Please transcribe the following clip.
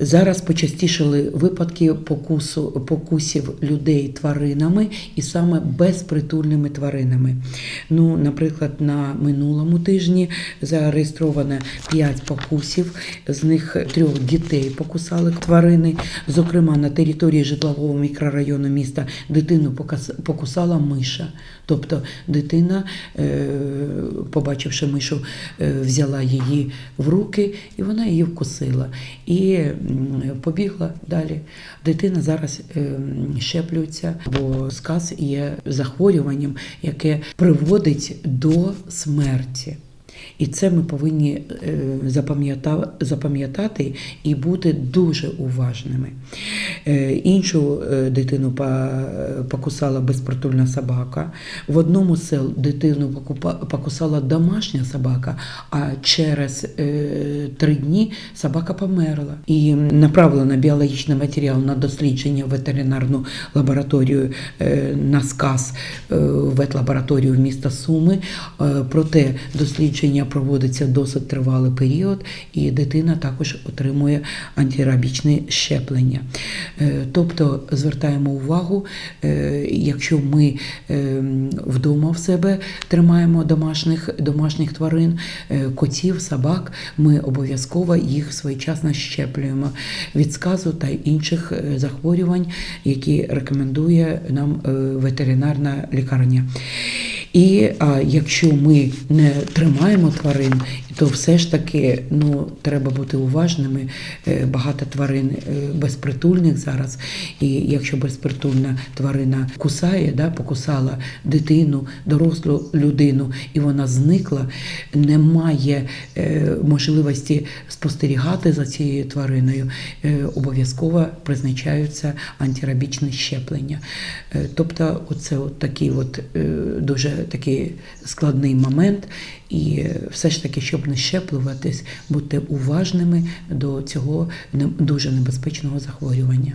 Зараз почастішали випадки покусу, покусів людей тваринами і саме безпритульними тваринами. Ну, наприклад, на минулому тижні зареєстровано 5 покусів, з них трьох дітей покусали тварини. Зокрема, на території житлового мікрорайону міста дитину покусала миша. Тобто дитина, е, побачивши мишу, е, взяла її в руки і вона її вкусила. І побігла далі. Дитина зараз е, щеплюється, бо сказ є захворюванням, яке приводить до смерті. І це ми повинні е, запам'ятати і бути дуже уважними. Е, Іншу е, дитину покусала безпритульна собака. В одному сел дитину покусала домашня собака, а через е, три дні собака померла. І направлено біологічний матеріал на дослідження в ветеринарну лабораторію на сказ ветлабораторію міста Суми. Проте дослідження проводиться досить тривалий період, і дитина також отримує антирабічне щеплення. Е, Тобто звертаємо увагу, е, якщо ми е, вдома в себе тримаємо домашніх, домашніх тварин, котів, собак, ми обов'язково їх своєчасно щеплюємо від сказу та інших захворювань, які рекомендує нам ветеринарна лікарня. І а, якщо ми не тримаємо тварин, то все ж таки ну, треба бути уважними. Е, Багато тварин е, безпритульних зараз. І якщо безпритульна тварина кусає, да, покусала дитину, дорослу людину, і вона зникла, немає е, можливості спостерігати за цією твариною, обов'язково призначаються антирабічні щеплення. Тобто, оце от такий от дуже такий складний момент, і все ж таки, щоб не щеплюватись, бути уважними до цього дуже небезпечного захворювання.